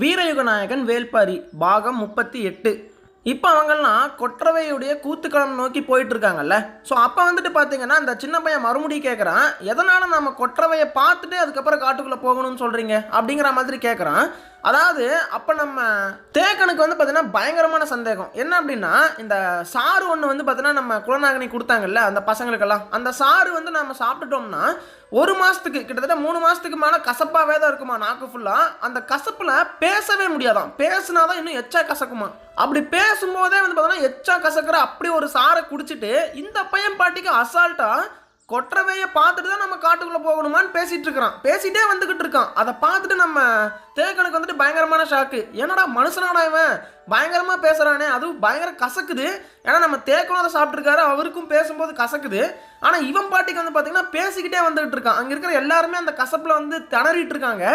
வீரயுகநாயகன் வேல்பாரி பாகம் முப்பத்தி எட்டு. இப்போ அவங்கெல்லாம் கொற்றவையுடைய கூத்துக்களம் நோக்கி போயிட்டு இருக்காங்கல்ல ஸோ அப்போ வந்துட்டு பார்த்தீங்கன்னா அந்த சின்ன பையன் மறுபடியும் கேட்குறான் எதனால் நம்ம கொற்றவையை பார்த்துட்டு அதுக்கப்புறம் காட்டுக்குள்ளே போகணும்னு சொல்கிறீங்க அப்படிங்கிற மாதிரி கேட்குறான் அதாவது அப்போ நம்ம தேக்கனுக்கு வந்து பார்த்தீங்கன்னா பயங்கரமான சந்தேகம். என்ன அப்படின்னா இந்த சாறு ஒன்று வந்து பார்த்தீங்கன்னா நம்ம குலநாகனி கொடுத்தாங்கல்ல அந்த பசங்களுக்கெல்லாம். அந்த சாறு வந்து நம்ம சாப்பிட்டுட்டோம்னா ஒரு மாதத்துக்கு கிட்டத்தட்ட மூணு மாதத்துக்கு மேலே கசப்பாகவே தான் இருக்குமா நாக்கு ஃபுல்லாக அந்த கசப்பில் பேசவே முடியாதாம் பேசுனாதான் இன்னும் எச்சா கசக்குமா? அப்படி பேசும்போதே வந்து பார்த்தோன்னா எச்சா கசக்கிற அப்படி ஒரு சாரை குடிச்சிட்டு இந்த பையன் பாட்டிக்கு அசால்ட்டாக கொற்றவையை பார்த்துட்டு தான் நம்ம காட்டுக்குள்ளே போகணுமான்னு பேசிகிட்டு இருக்கிறான். பேசிகிட்டே வந்துக்கிட்டு இருக்கான். அதை பார்த்துட்டு நம்ம தேக்கனுக்கு வந்துட்டு பயங்கரமான ஷாக்கு என்னடா மனுஷனாடா இவன்? பயங்கரமாக பேசுகிறானே அதுவும் பயங்கர கசக்குது. ஏன்னா நம்ம தேக்கனும் அதை சாப்பிட்ருக்காரு அவருக்கும் பேசும்போது கசக்குது. ஆனால் இவன் பாட்டிக்கு வந்து பார்த்திங்கன்னா பேசிக்கிட்டே வந்துகிட்டு இருக்கான். அங்கே இருக்கிற எல்லாருமே அந்த கசப்பில் வந்து திணறிட்டு இருக்காங்க.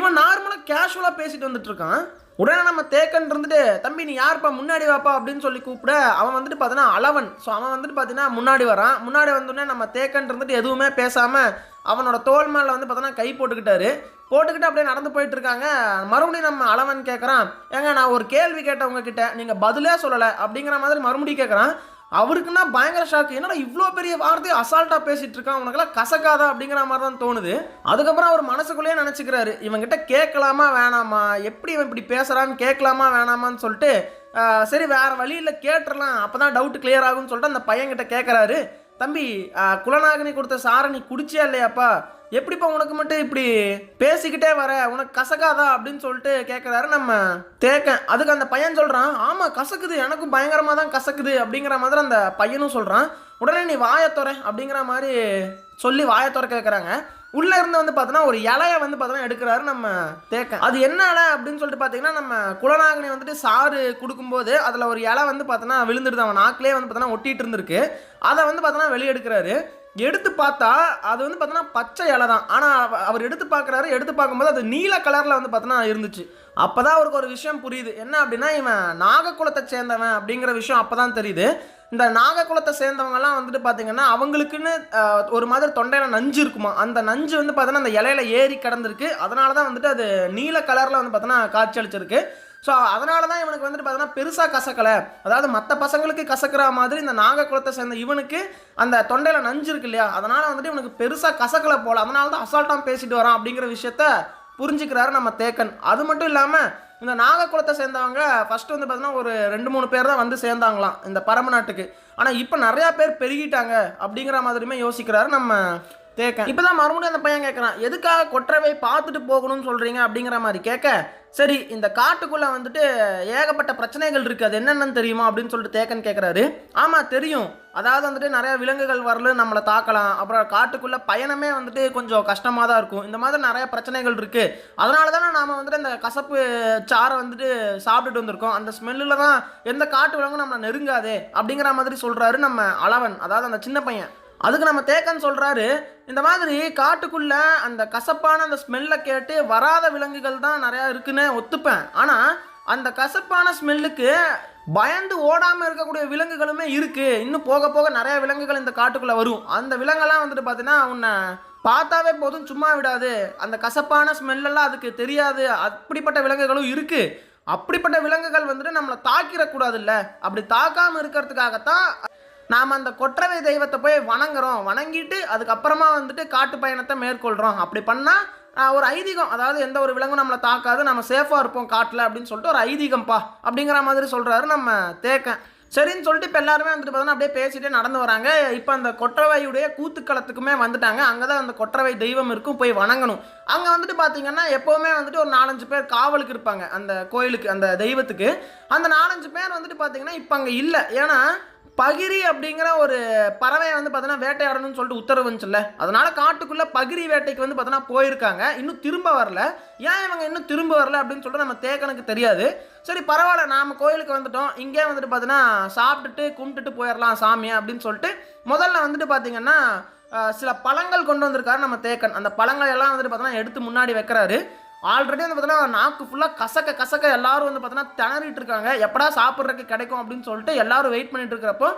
இவன் நார்மலாக கேஷுவலாக பேசிட்டு வந்துட்டு இருக்கான். உடனே நம்ம தேக்கன் இருந்துட்டு தம்பி நீ யார்ப்பா? முன்னாடி வாப்பா அப்படின்னு சொல்லி கூப்பிட அவன் வந்துட்டு பார்த்தீங்கன்னா அளவன் ஸோ அவன் வந்துட்டு பார்த்தீங்கன்னா முன்னாடி வரான். முன்னாடி வந்தோடனே நம்ம தேக்கன் இருந்துட்டு எதுவுமே பேசாமல் அவனோட தோல் மேலே வந்து பார்த்தோன்னா கை போட்டுக்கிட்டாரு. போட்டுக்கிட்டு அப்படியே நடந்து போயிட்டு இருக்காங்க. மறுபடியும் நம்ம அளவன் கேட்குறான் ஏங்க நான் ஒரு கேள்வி கேட்டேன் கிட்ட நீங்கள் பதிலே சொல்லலை அப்படிங்கிற மாதிரி மறுபடியும் கேட்குறான் அவருக்குன்னா பயங்கர ஷாக்கு என்னடா இவ்வளோ பெரிய வார்த்தையை அசால்ட்டாக பேசிட்டு இருக்கான்? உனக்கெல்லாம் கசக்காதா? அப்படிங்கிற மாதிரி தான் தோணுது. அதுக்கப்புறம் அவர் மனசுக்குள்ளேயே நினச்சிக்கிறாரு. இவங்கிட்ட கேட்கலாமா வேணாமா? எப்படி இவன் இப்படி பேசுகிறான்னு கேட்கலாமா வேணாமான்னு சொல்லிட்டு சரி வேறு வழியில் கேட்டுடலாம். அப்போ தான் டவுட் கிளியர் ஆகும்னு சொல்லிட்டு அந்த பையன்கிட்ட கேட்குறாரு தம்பி குலநாகனி கொடுத்த சாரை நீ குடிச்சியா இல்லையாப்பா? எப்படிப்பா உனக்கு மட்டும் இப்படி பேசிக்கிட்டே வர? உனக்கு கசக்காதா? அப்படின்னு சொல்லிட்டு கேட்குறாரு நம்ம தேக்கன் அதுக்கு அந்த பையன் சொல்கிறான் ஆமாம் கசக்குது. எனக்கும் பயங்கரமாக தான் கசக்குது. அப்படிங்கிற மாதிரி அந்த பையனும் சொல்கிறான் உடனே நீ வாயத்துறை அப்படிங்கிற மாதிரி சொல்லி வாயத்தொற கேட்குறாங்க உள்ளே இருந்து வந்து பார்த்தோன்னா ஒரு இலையை வந்து பார்த்தோன்னா எடுக்கிறாரு நம்ம தேக்கன் அது என்ன இலை அப்படின்னு சொல்லிட்டு பார்த்தீங்கன்னா நம்ம குலநாகனி வந்துட்டு சாறு கொடுக்கும்போது அதில் ஒரு இலை வந்து பார்த்தோன்னா விழுந்துடுது. அவன் நாக்கிலே வந்து பார்த்தோன்னா ஒட்டிகிட்டு இருந்திருக்கு. அதை வந்து பார்த்தோன்னா வெளியே எடுக்கிறாரு. எடுத்து பார்த்தா அது வந்து பார்த்தோன்னா பச்சை இலை தான். ஆனால் அவர் எடுத்து பார்க்குறாரு எடுத்து பார்க்கும்போது அது நீல கலரில் வந்து பார்த்தோன்னா இருந்துச்சு. அப்போ தான் அவருக்கு ஒரு விஷயம் புரியுது. என்ன அப்படின்னா இவன் நாகக்குலத்தை சேர்ந்தவன் அப்படிங்கிற விஷயம் அப்போ தான் தெரியுது. இந்த நாகக்குலத்தை சேர்ந்தவங்கலாம் வந்துட்டு பார்த்தீங்கன்னா அவங்களுக்குன்னு ஒரு மாதிரி தொண்டையில் நஞ்சு இருக்குமா? அந்த நஞ்சு வந்து பார்த்தோன்னா அந்த இலையில ஏறி கிடந்திருக்கு. அதனால தான் வந்துட்டு அது நீல கலரில் வந்து பார்த்தோன்னா காட்சி அளிச்சிருக்கு. ஸோ அதனால தான் இவனுக்கு வந்துட்டு பார்த்தோன்னா பெருசாக கசக்கலை. அதாவது மற்ற பசங்களுக்கு கசக்கிற மாதிரி இந்த நாகக்குளத்தை சேர்ந்த இவனுக்கு அந்த தொண்டையில் நஞ்சு இருக்கு இல்லையா? அதனால் வந்துட்டு இவனுக்கு பெருசாக கசக்கலை போல். அதனால தான் அசால்ட்டாக பேசிட்டு வரான் அப்படிங்கிற விஷயத்த புரிஞ்சுக்கிறாரு நம்ம தேக்கன். அது மட்டும் இல்லாமல் இந்த நாகக்குளத்தை சேர்ந்தவங்க ஃபஸ்ட்டு வந்து பார்த்தீங்கன்னா ஒரு ரெண்டு மூணு பேர் தான் வந்து சேர்ந்தாங்களாம் இந்த பரம நாட்டுக்கு ஆனால் இப்போ நிறையா பேர் பெருகிட்டாங்க அப்படிங்கிற மாதிரியுமே யோசிக்கிறாரு நம்ம கேட்க இப்போ தான் மறுபடியும் அந்த பையன் கேட்குறான் எதுக்காக கொற்றவை பார்த்துட்டு போகணும்னு சொல்கிறீங்க அப்படிங்கிற மாதிரி கேட்க சரி இந்த காட்டுக்குள்ளே வந்துட்டு ஏகப்பட்ட பிரச்சனைகள் இருக்குது அது என்னென்னு தெரியுமா? அப்படின்னு சொல்லிட்டு தேக்கன் கேட்குறாரு. ஆமாம் தெரியும். அதாவது வந்துட்டு நிறையா விலங்குகள் வரல நம்மளை தாக்கலாம். அப்புறம் காட்டுக்குள்ளே பயணமே வந்துட்டு கொஞ்சம் கஷ்டமாக தான் இருக்கும். இந்த மாதிரி நிறைய பிரச்சனைகள் இருக்குது அதனால தானே நாம் வந்துட்டு இந்த கசப்பு சாறை வந்துட்டு சாப்பிட்டுட்டு வந்திருக்கோம். அந்த ஸ்மெல்லில் தான் எந்த காட்டு விலங்கும் நம்மளை நெருங்காதே. அப்படிங்கிற மாதிரி சொல்கிறாரு நம்ம அளவன் அதாவது அந்த சின்ன பையன். அதுக்கு நம்ம தேக்கன் சொல்கிறாரு இந்த மாதிரி காட்டுக்குள்ள அந்த கசப்பான அந்த ஸ்மெல்லை கேட்டு வராத விலங்குகள் தான் நிறையா இருக்குன்னு ஒத்துப்பேன். ஆனால் அந்த கசப்பான ஸ்மெல்லுக்கு பயந்து ஓடாமல் இருக்கக்கூடிய விலங்குகளுமே இருக்குது இன்னும் போக போக நிறைய விலங்குகள் இந்த காட்டுக்குள்ளே வரும். அந்த விலங்கெல்லாம் வந்துட்டு பார்த்தீங்கன்னா உன்னை பார்த்தாவே போதும் சும்மா விடாது. அந்த கசப்பான ஸ்மெல்லெல்லாம் அதுக்கு தெரியாது. அப்படிப்பட்ட விலங்குகளும் இருக்குது அப்படிப்பட்ட விலங்குகள் வந்துட்டு நம்மளை தாக்கிடக்கூடாதுல்ல. அப்படி தாக்காமல் இருக்கிறதுக்காகத்தான் நாம் அந்த கொற்றவை தெய்வத்தை போய் வணங்குறோம். வணங்கிட்டு அதுக்கப்புறமா வந்துட்டு காட்டு பயணத்தை மேற்கொள்கிறோம் அப்படி பண்ணால் ஒரு ஐதீகம் அதாவது எந்த ஒரு விலங்கும் நம்மளை தாக்காது நம்ம சேஃபாக இருப்போம் காட்டில் அப்படின்னு சொல்லிட்டு ஒரு ஐதீகம்ப்பா அப்படிங்கிற மாதிரி சொல்கிறாரு நம்ம தேக்கன். சரின்னு சொல்லிட்டு இப்போ எல்லாருமே வந்துட்டு பார்த்தோன்னா அப்படியே பேசிட்டே நடந்து வராங்க. இப்போ அந்த கொற்றவையுடைய கூத்துக்களத்துக்குமே வந்துட்டாங்க. அங்கே தான் அந்த கொற்றவை தெய்வம் இருக்கும் போய் வணங்கணும். அங்கே வந்துட்டு பார்த்தீங்கன்னா எப்போவுமே வந்துட்டு ஒரு நாலஞ்சு பேர் காவலுக்கு இருப்பாங்க அந்த கோயிலுக்கு அந்த தெய்வத்துக்கு. அந்த நாலஞ்சு பேர் வந்துட்டு பார்த்தீங்கன்னா இப்போ அங்கே இல்லை. ஏன்னா பகிரி அப்படிங்கிற ஒரு பறவையை வந்து பார்த்தோன்னா வேட்டையாடணும்னு சொல்லிட்டு உத்தரவு வந்துச்சுல்ல. அதனால காட்டுக்குள்ளே பகிரி வேட்டைக்கு வந்து பார்த்தோன்னா போயிருக்காங்க. இன்னும் திரும்ப வரல. ஏன் இவங்க இன்னும் திரும்ப வரல அப்படின்னு சொல்லிட்டு நம்ம தேக்கனுக்கு தெரியாது. சரி பரவாயில்ல நாம கோயிலுக்கு வந்துட்டோம். இங்கே வந்துட்டு பார்த்தோன்னா சாப்பிட்டுட்டு கும்பிட்டுட்டு போயிடலாம் சாமி அப்படின்னு சொல்லிட்டு முதல்ல வந்துட்டு பார்த்தீங்கன்னா சில பழங்கள் கொண்டு வந்திருக்காரு நம்ம தேக்கன். அந்த பழங்கள் எல்லாம் வந்துட்டு பார்த்தோன்னா எடுத்து முன்னாடி வைக்கிறாரு. ஆல்ரெடி வந்து பார்த்தீங்கன்னா நாக்கு ஃபுல்லாக கசக்க கசக்க எல்லாரும் வந்து பார்த்தோன்னா திணறிட்டு இருக்காங்க. எப்படா சாப்பிட்றதுக்கு கிடைக்கும் அப்படின்னு சொல்லிட்டு எல்லாரும் வெயிட் பண்ணிட்டு இருக்கிறப்போ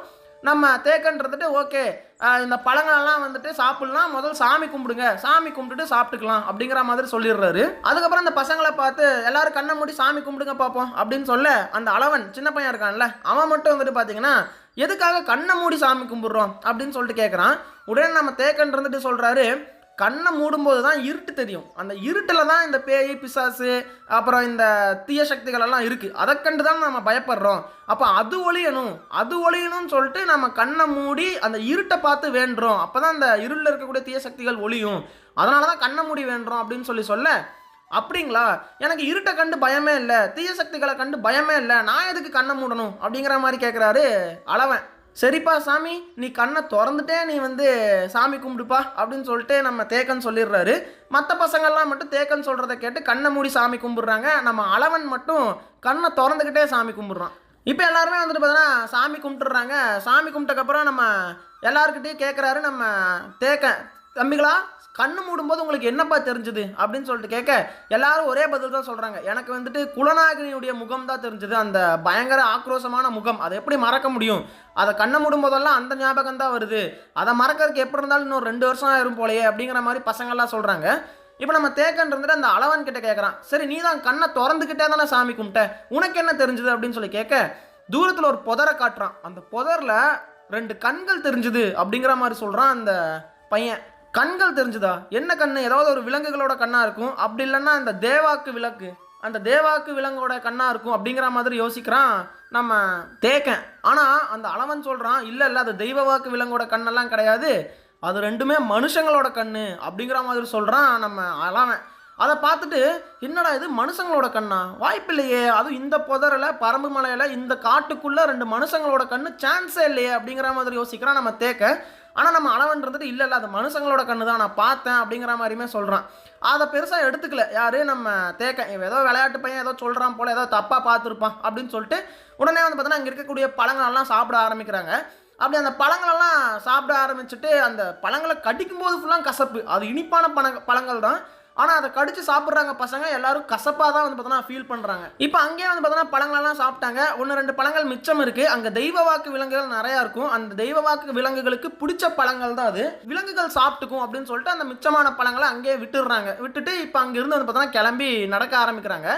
நம்ம தேக்கன்றதுட்டு ஓகே இந்த பழங்களெல்லாம் வந்துட்டு சாப்பிட்லாம். முதல் சாமி கும்பிடுங்க. சாமி கும்பிட்டுட்டு சாப்பிட்டுக்கலாம் அப்படிங்கிற மாதிரி சொல்லிடுறாரு. அதுக்கப்புறம் அந்த பசங்களை பார்த்து எல்லாரும் கண்ணை மூடி சாமி கும்பிடுங்க பார்ப்போம் அப்படின்னு சொல்ல அந்த அளவன் சின்ன பையன் இருக்கான்ல அவன் மட்டும் வந்துட்டு பார்த்தீங்கன்னா எதுக்காக கண்ணை மூடி சாமி கும்பிடுறோம் அப்படின்னு சொல்லிட்டு கேட்குறான் உடனே நம்ம தேக்கன் இருந்துட்டு சொல்கிறாரு கண்ணை மூடும்போது தான் இருட்டு தெரியும். அந்த இருட்டில் தான் இந்த பேய் பிசாசு அப்புறம் இந்த தீய சக்திகள் எல்லாம் இருக்குது அதை கண்டு தான் நம்ம பயப்படுறோம். அப்போ அது ஒளியணும் அது ஒழியணும்னு சொல்லிட்டு நம்ம கண்ணை மூடி அந்த இருட்டை பார்த்து வேண்டுறோம். அப்போ தான் அந்த இருளில் இருக்கக்கூடிய தீய சக்திகள் ஒழியும். அதனால தான் கண்ணை மூடி வேண்டுறோம் அப்படின்னு சொல்லி சொல்ல அப்படிங்களா? எனக்கு இருட்டை கண்டு பயமே இல்லை. தீய சக்திகளை கண்டு பயமே இல்லை. நான் எதுக்கு கண்ணை மூடணும்? அப்படிங்கிற மாதிரி கேட்குறாரு அளவன். சரிப்பா சாமி நீ கண்ணை திறந்துட்டே நீ வந்து சாமி கும்பிடுப்பா அப்படின்னு சொல்லிட்டு நம்ம தேக்கன் சொல்லிடுறாரு. மற்ற பசங்கள்லாம் மட்டும் தேக்கன் சொல்கிறத கேட்டு கண்ணை மூடி சாமி கும்பிட்றாங்க. நம்ம அளவன் மட்டும் கண்ணை திறந்துக்கிட்டே சாமி கும்பிட்றான். இப்போ எல்லாருமே வந்துட்டு பார்த்தீங்கன்னா சாமி கும்பிட்டுறாங்க. சாமி கும்பிட்டக்கப்புறம் நம்ம எல்லாருக்கிட்டையும் கேட்குறாரு நம்ம தேக்க தம்பிகளா கண்ணு மூடும்போது உங்களுக்கு என்னப்பா தெரிஞ்சுது? அப்படின்னு சொல்லிட்டு கேட்க எல்லாரும் ஒரே பதில் தான் சொல்கிறாங்க எனக்கு வந்துட்டு குலநாயகனியுடைய முகம் தான் தெரிஞ்சுது. அந்த பயங்கர ஆக்ரோஷமான முகம். அதை எப்படி மறக்க முடியும்? அதை கண்ணை மூடும்போதெல்லாம் அந்த ஞாபகம் தான் வருது. அதை மறக்கறதுக்கு எப்படி இருந்தாலும் இன்னும் ரெண்டு வருஷம் ஆயிரும் போலயே அப்படிங்கிற மாதிரி பசங்கள்லாம் சொல்கிறாங்க இப்போ நம்ம தேக்கன் இருந்துட்டு அந்த அளவன் கிட்ட கேட்குறான் சரி நீ தான் கண்ணை திறந்துக்கிட்டே தானே சாமி கும்பிட்ட? உனக்கு என்ன தெரிஞ்சுது அப்படின்னு சொல்லி கேட்க தூரத்தில் ஒரு புதரை காட்டுறான். அந்த புதரில் ரெண்டு கண்கள் தெரிஞ்சுது அப்படிங்கிற மாதிரி சொல்கிறான் அந்த பையன். கண்கள் தெரிஞ்சுதா? என்ன கண்ணு? ஏதாவது ஒரு விலங்குகளோட கண்ணாக இருக்கும். அப்படி இல்லைன்னா இந்த தேவாக்கு விளக்கு. அந்த தேவாக்கு விலங்கோட கண்ணாக இருக்கும் அப்படிங்கிற மாதிரி யோசிக்கிறான் நம்ம தேக்கன். ஆனால் அந்த அளவன் சொல்கிறான் இல்லை இல்லை அது தெய்வ வாக்கு விலங்கோட கண்ணெல்லாம் கிடையாது. அது ரெண்டுமே மனுஷங்களோட கண்ணு. அப்படிங்கிற மாதிரி சொல்கிறான் நம்ம அளவன். அதை பார்த்துட்டு என்னடா இது? மனுஷங்களோட கண்ணா? வாய்ப்பில்லையே. அதுவும் இந்த புதரில் பரம்பு மலையில் இந்த காட்டுக்குள்ளே ரெண்டு மனுஷங்களோட கண்ணு. சான்ஸே இல்லையே. அப்படிங்கிற மாதிரி யோசிக்கிறான் நம்ம தேக்க ஆனால் நம்ம அளவன் இருந்துட்டு இல்லை இல்லை. அது மனுஷங்களோட கண்ணு தான். நான் பார்த்தேன் அப்படிங்கிற மாதிரியுமே சொல்கிறான் அதை பெருசாக எடுத்துக்கல. யாரு? நம்ம தேக்க ஏதோ விளையாட்டு பையன் ஏதோ சொல்கிறான் போல் ஏதோ தப்பாக பார்த்துருப்பான் அப்படின்னு சொல்லிட்டு உடனே வந்து பார்த்தோன்னா அங்கே இருக்கக்கூடிய பழங்களெல்லாம் சாப்பிட ஆரம்பிக்கிறாங்க. அப்படி அந்த பழங்களெல்லாம் சாப்பிட ஆரம்பிச்சுட்டு அந்த பழங்களை கடிக்கும்போது ஃபுல்லாக கசப்பு. அது இனிப்பான பழ பழங்கள் தான் ஆனால் அதை கடிச்சு சாப்பிட்றாங்க பசங்க எல்லாரும் கசப்பாக தான் வந்து பார்த்தோன்னா ஃபீல் பண்ணுறாங்க இப்போ அங்கேயே வந்து பார்த்தோன்னா பழங்களெல்லாம் சாப்பிட்டாங்க. ஒன்று ரெண்டு பழங்கள் மிச்சம் இருக்குது அங்கே தெய்வ வாக்கு விலங்குகள் நிறையா இருக்கும். அந்த தெய்வ வாக்கு விலங்குகளுக்கு பிடிச்ச பழங்கள் தான் அது. விலங்குகள் சாப்பிட்டுக்கும் அப்படின்னு சொல்லிட்டு அந்த மிச்சமான பழங்களை அங்கேயே விட்டுடுறாங்க. விட்டுட்டு இப்போ அங்கேருந்து வந்து பார்த்தோன்னா கிளம்பி நடக்க ஆரம்பிக்கிறாங்க.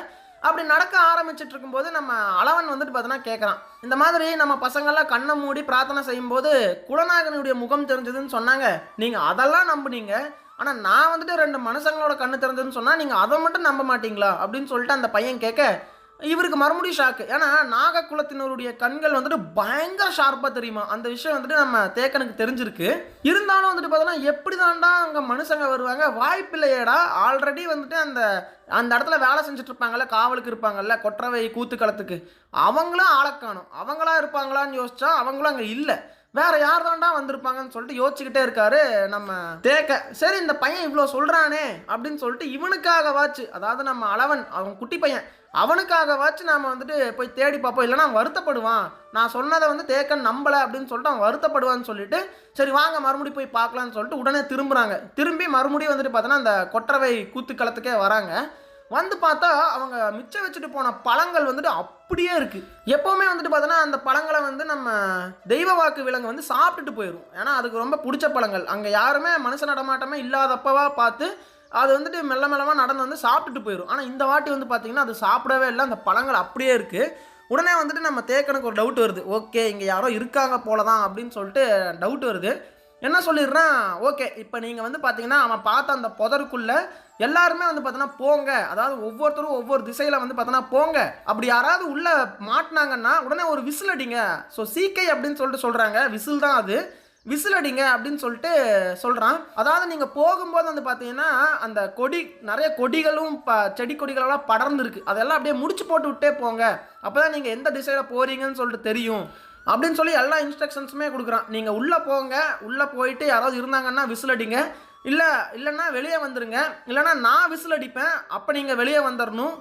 அப்படி நடக்க ஆரம்பிச்சுட்டு இருக்கும்போது நம்ம அளவன் வந்துட்டு பார்த்தோன்னா கேட்குறான் இந்த மாதிரி நம்ம பசங்கள்லாம் கண்ணை மூடி பிரார்த்தனை செய்யும்போது குலநாகனுடைய முகம் தெரிஞ்சதுன்னு சொன்னாங்க. நீங்கள் அதெல்லாம் நம்புனீங்க. ஆனால் நான் வந்துட்டு ரெண்டு மனுஷங்களோட கண்ணு திறந்ததுன்னு சொன்னால் நீங்கள் அதை மட்டும் நம்ப மாட்டீங்களா? அப்படின்னு சொல்லிட்டு அந்த பையன் கேட்க இவருக்கு மறுபடியும் ஷாக்கு ஏன்னா நாகக்குலத்தினருடைய கண்கள் வந்துட்டு பயங்கர ஷார்ப்பாக தெரியுமா? அந்த விஷயம் வந்துட்டு நம்ம தேக்கனுக்கு தெரிஞ்சிருக்கு. இருந்தாலும் வந்துட்டு பார்த்தோன்னா எப்படி தாண்டா அங்கே மனுஷங்க வருவாங்க? வாய்ப்பில்லையேடா. ஆல்ரெடி வந்துட்டு அந்த அந்த இடத்துல வேலை செஞ்சுட்டு இருப்பாங்கல்ல காவலுக்கு இருப்பாங்கல்ல கொற்றவை கூத்துக்களத்துக்கு. அவங்களும் ஆளக்காணும் அவங்களா இருப்பாங்களான்னு யோசிச்சா அவங்களும் அங்கே இல்லை. வேற யார் தாண்டா வந்திருப்பாங்கன்னு சொல்லிட்டு யோசிச்சுக்கிட்டே இருக்காரு நம்ம தேக்க. சரி இந்த பையன் இவ்வளோ சொல்கிறானே அப்படின்னு சொல்லிட்டு இவனுக்காகவாச்சு அதாவது நம்ம அளவன் அவன் குட்டி பையன் அவனுக்காகவாச்சு நாம் வந்துட்டு போய் தேடி பார்ப்போம். இல்லைன்னா வருத்தப்படுவான். நான் சொன்னதை வந்து தேக்கன் நம்பலை அப்படின்னு சொல்லிட்டு அவன் வருத்தப்படுவான்னு சொல்லிட்டு சரி வாங்க மறுபடியும் போய் பார்க்கலான்னு சொல்லிட்டு உடனே திரும்புகிறாங்க திரும்பி மறுபடியும் வந்துட்டு பார்த்தோன்னா அந்த கொற்றவை கூத்துக்களத்துக்கே வராங்க. வந்து பார்த்தா அவங்க மிச்சம் வச்சுட்டு போன பழங்கள் வந்துட்டு அப்படியே இருக்குது எப்போவுமே வந்துட்டு பார்த்தோன்னா அந்த பழங்களை வந்து நம்ம தெய்வ வாக்கு விலங்கு வந்து சாப்பிட்டுட்டு போயிடும் ஏன்னா அதுக்கு ரொம்ப பிடிச்ச பழங்கள். அங்கே யாருமே மனுஷ நடமாட்டமே இல்லாதப்பவா பார்த்து அது வந்துட்டு மெல்ல மெல்லமாக நடந்து வந்து சாப்பிட்டுட்டு போயிடும் ஆனால் இந்த வாட்டி வந்து பார்த்தீங்கன்னா அது சாப்பிடவே இல்லை. அந்த பழங்கள் அப்படியே இருக்குது உடனே வந்துட்டு நம்ம தேக்கனுக்கு ஒரு டவுட் வருது. ஓகே இங்கே யாரோ இருக்காங்க போல தான் அப்படின்னு சொல்லிட்டு டவுட் வருது. என்ன சொல்லிடுறான்? ஓகே இப்போ நீங்கள் வந்து பார்த்தீங்கன்னா அவன் பார்த்த அந்த புதருக்குள்ளே எல்லாருமே வந்து பார்த்தோன்னா போங்க. அதாவது ஒவ்வொருத்தரும் ஒவ்வொரு திசையில் வந்து பார்த்தோன்னா போங்க. அப்படி யாராவது உள்ளே மாட்டினாங்கன்னா உடனே ஒரு விசில் அடிங்க. ஸோ சீக்கை அப்படின்னு சொல்லிட்டு சொல்கிறாங்க விசில் தான் அது. விசில் அடிங்க அப்படின்னு சொல்லிட்டு சொல்கிறான் அதாவது நீங்கள் போகும்போது வந்து பார்த்தீங்கன்னா அந்த கொடி நிறைய கொடிகளும் ப செடி கொடிகளெல்லாம் படர்ந்துருக்கு. அதெல்லாம் அப்படியே முடிச்சு போட்டு விட்டே போங்க. அப்போ தான் நீங்கள் எந்த திசையில் போகிறீங்கன்னு சொல்லிட்டு தெரியும். அப்படின்னு சொல்லி எல்லா இன்ஸ்ட்ரக்ஷன்ஸுமே கொடுக்குறான். நீங்கள் உள்ளே போங்க. உள்ளே போயிட்டு யாராவது இருந்தாங்கன்னா விசில் அடிங்க. இல்லை இல்லைன்னா வெளியே வந்துடுங்க இல்லைன்னா நான் விசில் அடிப்பேன். அப்போ நீங்கள் வெளியே வந்துடணும்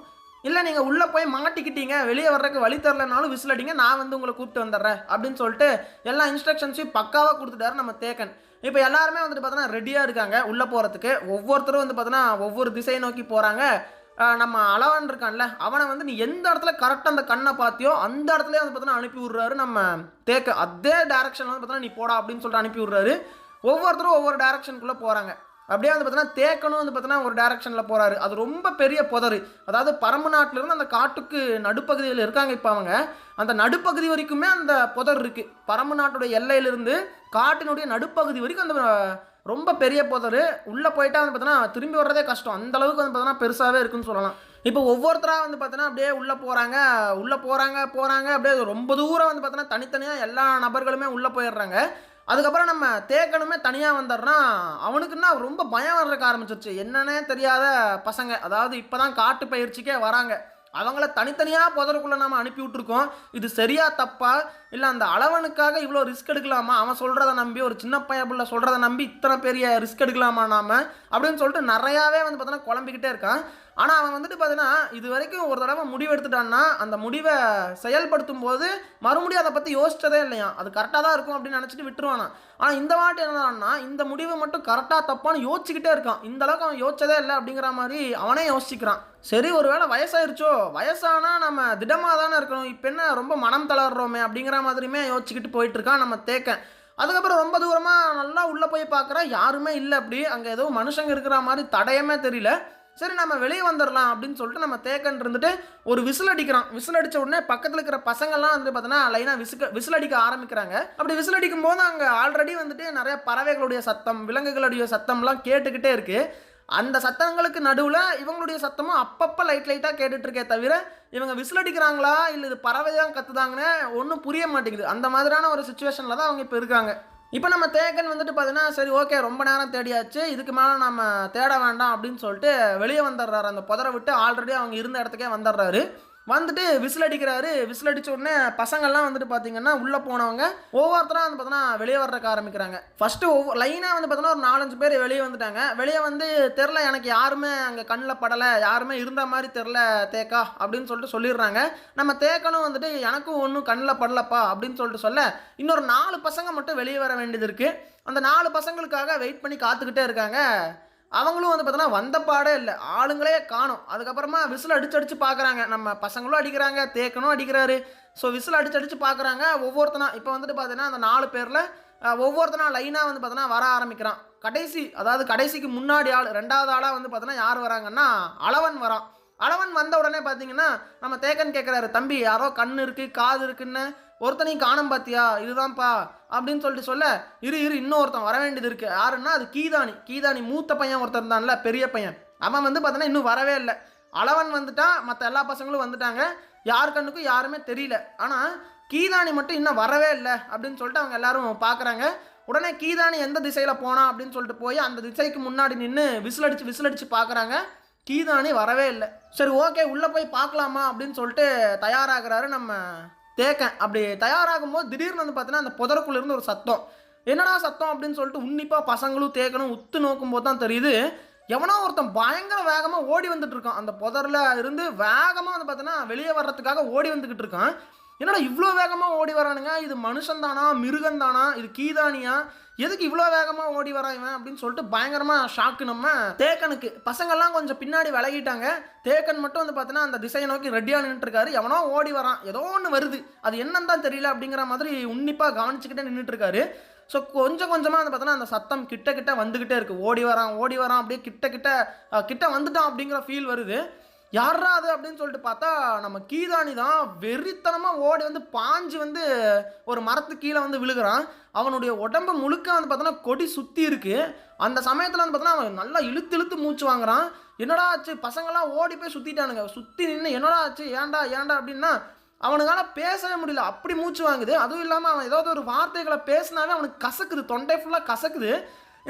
இல்லை நீங்கள் உள்ளே போய் மாட்டிக்கிட்டீங்க. வெளியே வர்றதுக்கு வழி தரலனாலும் விசில் அடிங்க. நான் வந்து உங்களை கூப்பிட்டு வந்துடுறேன் அப்படின்னு சொல்லிட்டு எல்லா இன்ஸ்ட்ரக்ஷன்ஸையும் பக்காவாக கொடுத்துட்டாரு நம்ம தேக்கன். இப்போ எல்லாருமே வந்துட்டு பார்த்தோன்னா ரெடியாக இருக்காங்க உள்ளே போகிறதுக்கு ஒவ்வொருத்தரும் வந்து பார்த்தோன்னா ஒவ்வொரு திசையை நோக்கி போகிறாங்க நம்ம அளவன் இருக்கான்ல அவனை வந்து நீ எந்த இடத்துல கரெக்டாக அந்த கண்ணை பார்த்தியோ அந்த இடத்துல வந்து பார்த்தோன்னா அனுப்பி விட்றாரு நம்ம தேக்க. அதே டேரக்ஷன் வந்து பார்த்தோன்னா நீ போடா அப்படின்னு சொல்லிட்டு அனுப்பி விட்றாரு. ஒவ்வொருத்தரும் ஒவ்வொரு டேரக்ஷனுக்குள்ளே போகிறாங்க அப்படியே வந்து பார்த்தீங்கன்னா தேக்கனும் வந்து பார்த்தீங்கன்னா ஒரு டேரக்ஷனில் போகிறாரு அது ரொம்ப பெரிய புதரு. அதாவது பரம்பு நாட்டிலேருந்து அந்த காட்டுக்கு நடுப்பகுதியில் இருக்காங்க இப்போ அவங்க. அந்த நடுப்பகுதி வரைக்குமே அந்த புதர் இருக்குது பரம்பு நாட்டுடைய எல்லையிலிருந்து காட்டினுடைய நடுப்பகுதி வரைக்கும் அந்த ரொம்ப பெரிய புதரு. உள்ளே போயிட்டா வந்து பார்த்தீங்கன்னா திரும்பி வர்றதே கஷ்டம். அந்த அளவுக்கு வந்து பார்த்தீங்கன்னா பெருசாகவே இருக்குன்னு சொல்லலாம். இப்போ ஒவ்வொருத்தராக வந்து பார்த்தீங்கன்னா அப்படியே உள்ளே போகிறாங்க உள்ளே போகிறாங்க போகிறாங்க அப்படியே ரொம்ப தூரம் வந்து பார்த்தீங்கன்னா தனித்தனியாக எல்லா நபர்களுமே உள்ளே போயிடுறாங்க. அதுக்கப்புறம் நம்ம தேக்கனுமே தனியாக வந்துடுறான் அவனுக்குன்னா ரொம்ப பயம் வர்றதுக்கு ஆரம்பிச்சிருச்சு. என்னன்னே தெரியாத பசங்க. அதாவது இப்போ தான் காட்டு பயிற்சிக்கே வராங்க. அவங்கள தனித்தனியாக புதருக்குள்ளே நம்ம அனுப்பி விட்ருக்கோம் இது சரியா தப்பா? இல்லை அந்த அளவனுக்காக இவ்வளோ ரிஸ்க் எடுக்கலாமா? அவன் சொல்கிறத நம்பி ஒரு சின்ன பையன் பிள்ளை சொல்கிறத நம்பி இத்தனை பெரிய ரிஸ்க் எடுக்கலாமா நாம்? அப்படின்னு சொல்லிட்டு நிறையாவே வந்து பார்த்தோன்னா குழம்பிக்கிட்டே இருக்கான். ஆனால் அவன் வந்துட்டு பார்த்தீங்கன்னா இது வரைக்கும் ஒரு தடவை முடிவு எடுத்துட்டான்னா அந்த முடிவை செயல்படுத்தும் போது மறுபடியும் அதை பற்றி யோசிச்சதே இல்லையா அது கரெக்டாக தான் இருக்கும் அப்படின்னு நினச்சிட்டு விட்டுருவானா ஆனால் இந்த வாட்டி என்னன்னா இந்த முடிவை மட்டும் கரெக்டாக தப்பான்னு யோசிச்சுக்கிட்டே இருக்கான். இந்த அளவுக்கு அவன் யோசிச்சதே இல்லை அப்படிங்கிற மாதிரி அவனே யோசிக்கிறான் சரி ஒருவேளை வயசாயிருச்சோ? வயசானா நம்ம திடமாக தானே இருக்கணும். இப்போ என்ன ரொம்ப மனம் தளர்றோமே அப்படிங்கிற மாதிரியுமே யோசிச்சுக்கிட்டு போயிட்டுருக்கான் நம்ம தேக்கன். அதுக்கப்புறம் ரொம்ப தூரமாக நல்லா உள்ளே போய் பார்க்குறா யாருமே இல்லை அப்படி. அங்கே ஏதோ மனுஷங்க இருக்கிற மாதிரி தடையமே தெரியல. சரி நம்ம வெளியே வந்துடலாம் அப்படின்னு சொல்லிட்டு நம்ம தேக்கன் இருந்துட்டு ஒரு விசில் அடிக்கிறான் விசில் அடித்த உடனே பக்கத்தில் இருக்கிற பசங்கள்லாம் வந்து பார்த்தோன்னா லைனாக விசுக்க விசில் அடிக்க ஆரம்பிக்கிறாங்க. அப்படி விசில் அடிக்கும் போது அங்கே ஆல்ரெடி வந்துட்டு நிறைய பறவைகளுடைய சத்தம் விலங்குகளுடைய சத்தம்லாம் கேட்டுக்கிட்டே இருக்குது அந்த சத்தங்களுக்கு நடுவில் இவங்களுடைய சத்தமும் அப்பப்போ லைட் லைட்டாக கேட்டுட்ருக்கே தவிர இவங்க விசில் அடிக்கிறாங்களா? இல்லை இது பறவை தான் கற்றுதாங்கன்னு ஒன்றும் புரிய மாட்டேங்குது. அந்த மாதிரியான ஒரு சுச்சுவேஷனில் தான் அவங்க இப்போ இருக்காங்க. இப்போ நம்ம தேக்கன் வந்துட்டு பார்த்தீங்கன்னா சரி ஓகே ரொம்ப நேரம் தேடியாச்சு. இதுக்கு மேலே நம்ம தேட வேண்டாம் அப்படின்னு சொல்லிட்டு வெளியே வந்துடுறாரு. அந்த புதரை விட்டு ஆல்ரெடி அவங்க இருந்த இடத்துக்கே வந்துடுறாரு. வந்துட்டு விசில் அடிக்கிறாரு. விசில் அடித்த உடனே பசங்கள்லாம் வந்துட்டு பார்த்தீங்கன்னா உள்ளே போனவங்க ஒவ்வொருத்தராக வந்து பார்த்தோன்னா வெளியே வர்றதுக்கு ஆரம்பிக்கிறாங்க. ஃபஸ்ட்டு ஒவ்வொரு லைனாக வந்து பார்த்தோன்னா ஒரு நாலஞ்சு பேர் வெளியே வந்துட்டாங்க. வெளியே வந்து தெரில எனக்கு யாருமே அங்கே கண்ணில் படலை யாருமே இருந்த மாதிரி தெரில தேக்கா அப்படின்னு சொல்லிட்டு சொல்லிடுறாங்க. நம்ம தேக்கனும் வந்துட்டு எனக்கும் ஒன்றும் கண்ணில் படலப்பா அப்படின்னு சொல்லிட்டு சொல்ல இன்னொரு நாலு பசங்க மட்டும் வெளியே வர வேண்டியது இருக்குது அந்த நாலு பசங்களுக்காக வெயிட் பண்ணி காத்துக்கிட்டே இருக்காங்க. அவங்களும் வந்து பார்த்தோன்னா வந்த பாடே இல்லை. ஆளுங்களே காணும். அதுக்கப்புறமா விசில் அடிச்சு அடிச்சு பார்க்குறாங்க நம்ம பசங்களும் அடிக்கிறாங்க தேக்கனும் அடிக்கிறாரு. ஸோ விசில் அடிச்சு அடிச்சு பார்க்குறாங்க ஒவ்வொருத்தனா இப்போ வந்துட்டு பார்த்தீங்கன்னா அந்த நாலு பேரில் ஒவ்வொருத்தனா லைனாக வந்து பார்த்தோன்னா வர ஆரம்பிக்கிறான். கடைசி அதாவது கடைசிக்கு முன்னாடி ஆள் ரெண்டாவது ஆளாக வந்து பார்த்தோன்னா யார் வராங்கன்னா அளவன் வரான். அளவன் வந்த உடனே பார்த்தீங்கன்னா நம்ம தேக்கன் கேட்குறாரு தம்பி யாரோ கண் இருக்குது காது இருக்குன்னு ஒருத்தனையும் காணும் பாத்தியா? இதுதான்ப்பா. அப்படின்னு சொல்லிட்டு சொல்ல இரு இரு இன்னொருத்தன் வர வேண்டியது இருக்கு. யாருன்னா அது கீதானி. கீதானி மூத்த பையன் ஒருத்தன் தான்ல பெரிய பையன். அவன் வந்து பார்த்தோன்னா இன்னும் வரவே இல்லை. அளவன் வந்துட்டான் மற்ற எல்லா பசங்களும் வந்துட்டாங்க. யார் கண்ணுக்கும் யாருமே தெரியல. ஆனால் கீதானி மட்டும் இன்னும் வரவே இல்லை அப்படின்னு சொல்லிட்டு அவங்க எல்லாரும் பார்க்குறாங்க உடனே கீதானி எந்த திசையில் போனா அப்படின்னு சொல்லிட்டு போய் அந்த திசைக்கு முன்னாடி நின்று விசில் அடித்து விசில் அடித்து பார்க்குறாங்க கீதானி வரவே இல்லை. சரி ஓகே உள்ளே போய் பார்க்கலாமா அப்படின்னு சொல்லிட்டு தயாராகிறாரு நம்ம தேக்கன் அப்படி தயாராகும் போது திடீர்னு வந்து பார்த்தீங்கன்னா அந்த புதருக்குள்ள இருந்து ஒரு சத்தம். என்னடா சத்தம் அப்படின்னு சொல்லிட்டு உன்னிப்பாக பசங்களும் தேக்கணும் உத்து நோக்கும் போது தான் தெரியுது. எவனோ ஒருத்தன் பயங்கர வேகமாக ஓடி வந்துட்டு இருக்கான். அந்த புதரில் இருந்து வேகமாக வந்து பார்த்தீங்கன்னா வெளியே வர்றதுக்காக ஓடி வந்துக்கிட்டு இருக்கான். என்னடா இவ்வளோ வேகமாக ஓடி வரானுங்க? இது மனுஷன் தானா மிருகந்தானா இது கீதானியா? எதுக்கு இவ்வளோ வேகமாக ஓடி வரான் இவன் அப்படின்னு சொல்லிட்டு பயங்கரமாக ஷாக்கு நம்ம தேக்கனுக்கு. பசங்கள்லாம் கொஞ்சம் பின்னாடி விலகிட்டாங்க. தேக்கன் மட்டும் வந்து பார்த்தீங்கன்னா அந்த திசையை நோக்கி ரெடியாக நின்றுட்டு இருக்காரு எவனோ ஓடி வரான். ஏதோ ஒன்று வருது. அது என்னன்னு தான் தெரியல அப்படிங்கிற மாதிரி உன்னிப்பாக கவனிச்சுக்கிட்டே நின்றுட்டு இருக்காரு ஸோ கொஞ்சம் கொஞ்சமாக வந்து பார்த்தோன்னா அந்த சத்தம் கிட்ட கிட்ட வந்துக்கிட்டே இருக்குது ஓடி வரான் ஓடி வரான் அப்படியே கிட்ட கிட்ட கிட்ட வந்துட்டான் அப்படிங்கிற ஃபீல் வருது. யாரா அது அப்படின்னு சொல்லிட்டு பார்த்தா நம்ம கீதானி தான் வெறித்தனமாக ஓடி வந்து பாஞ்சு வந்து ஒரு மரத்து கீழே வந்து விழுகிறான். அவனுடைய உடம்பு முழுக்க வந்து பார்த்தோன்னா கொடி சுற்றி இருக்குது அந்த சமயத்தில் வந்து பார்த்தோன்னா அவன் நல்லா இழுத்து இழுத்து மூச்சு வாங்குறான். என்னடா ஆச்சு? பசங்களாம் ஓடி போய் சுற்றிட்டானுங்க சுற்றி நின்று என்னடா ஆச்சு? ஏன்டா ஏன்டா அப்படின்னா அவனுக்கால பேசவே முடியல. அப்படி மூச்சு வாங்குது. அதுவும் இல்லாமல் அவன் ஏதாவது ஒரு வார்த்தைகளை பேசினாவே அவனுக்கு கசக்குது. தொண்டை ஃபுல்லாக கசக்குது.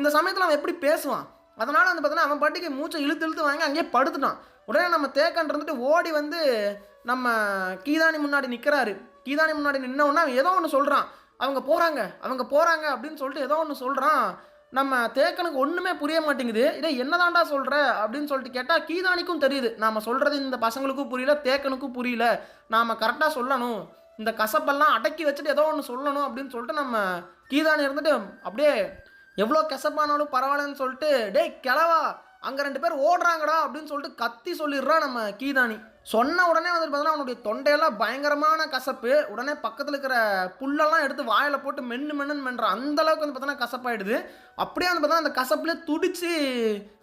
இந்த சமயத்தில் அவன் எப்படி பேசுவான்? அதனால் வந்து பார்த்தோன்னா அவன் பாட்டிக்கு மூச்சை இழுத்து இழுத்து வாங்கி அங்கேயே படுத்துட்டான். உடனே நம்ம தேக்கன் இருந்துட்டு ஓடி வந்து நம்ம கீதானி முன்னாடி நிற்கிறாரு கீதானி முன்னாடி நின்னவுடனே அவன் ஏதோ ஒன்று சொல்கிறான் அவங்க போகிறாங்க அவங்க போகிறாங்க அப்படின்னு சொல்லிட்டு ஏதோ ஒன்று சொல்கிறான் நம்ம தேக்கனுக்கு ஒன்றுமே புரிய மாட்டேங்குது. இதை என்னதான்டா சொல்கிற அப்படின்னு சொல்லிட்டு கேட்டால் கீதானிக்கும் தெரியுது. நாம் சொல்கிறது இந்த பசங்களுக்கும் புரியல தேக்கனுக்கும் புரியல. நாம் கரெக்டாக சொல்லணும். இந்த கசப்பெல்லாம் அடக்கி வச்சுட்டு ஏதோ ஒன்று சொல்லணும். அப்படின்னு சொல்லிட்டு நம்ம கீதானி இருந்துட்டு அப்படியே எவ்வளோ கசப்பானாலும் பரவாயில்லன்னு சொல்லிட்டு டேய் கிளவா அங்கே ரெண்டு பேர் ஓடுறாங்கடா அப்படின்னு சொல்லிட்டு கத்தி சொல்லிடுறான் நம்ம கீதானி. சொன்ன உடனே வந்துட்டு பார்த்தீங்கன்னா அவனுடைய தொண்டையெல்லாம் பயங்கரமான கசப்பு. உடனே பக்கத்தில் இருக்கிற புல்லெல்லாம் எடுத்து வாயில் போட்டு மென்னு மென்னு மென்றான் அந்த அளவுக்கு வந்து பார்த்தோன்னா கசப்பாயிடுது. அப்படியே வந்து பார்த்தா அந்த கசப்புலேயே துடிச்சு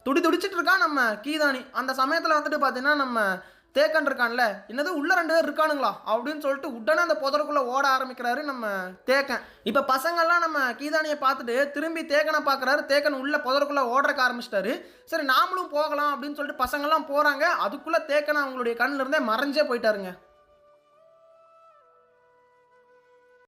துடி துடிச்சிட்டு இருக்கான் நம்ம கீதானி. அந்த சமயத்தில் வந்துட்டு பார்த்தீங்கன்னா நம்ம தேக்கன் இருக்கான்ல என்னது உள்ள ரெண்டு பேர் இருக்கானுங்களா? அப்படின்னு சொல்லிட்டு உடனே அந்த புதருக்குள்ள ஓட ஆரம்பிக்கிறாரு நம்ம தேக்கன். இப்போ பசங்கள்லாம் நம்ம கீதானியை பார்த்துட்டு திரும்பி தேக்கனை பார்க்குறாரு. தேக்கன் உள்ள புதருக்குள்ள ஓடுறக்க ஆரம்பிச்சிட்டாரு. சரி நாமளும் போகலாம் அப்படின்னு சொல்லிட்டு பசங்கள்லாம் போறாங்க. அதுக்குள்ள தேக்கன் அவங்களுடைய கண்ணில் இருந்தே மறைஞ்சே போயிட்டாருங்க.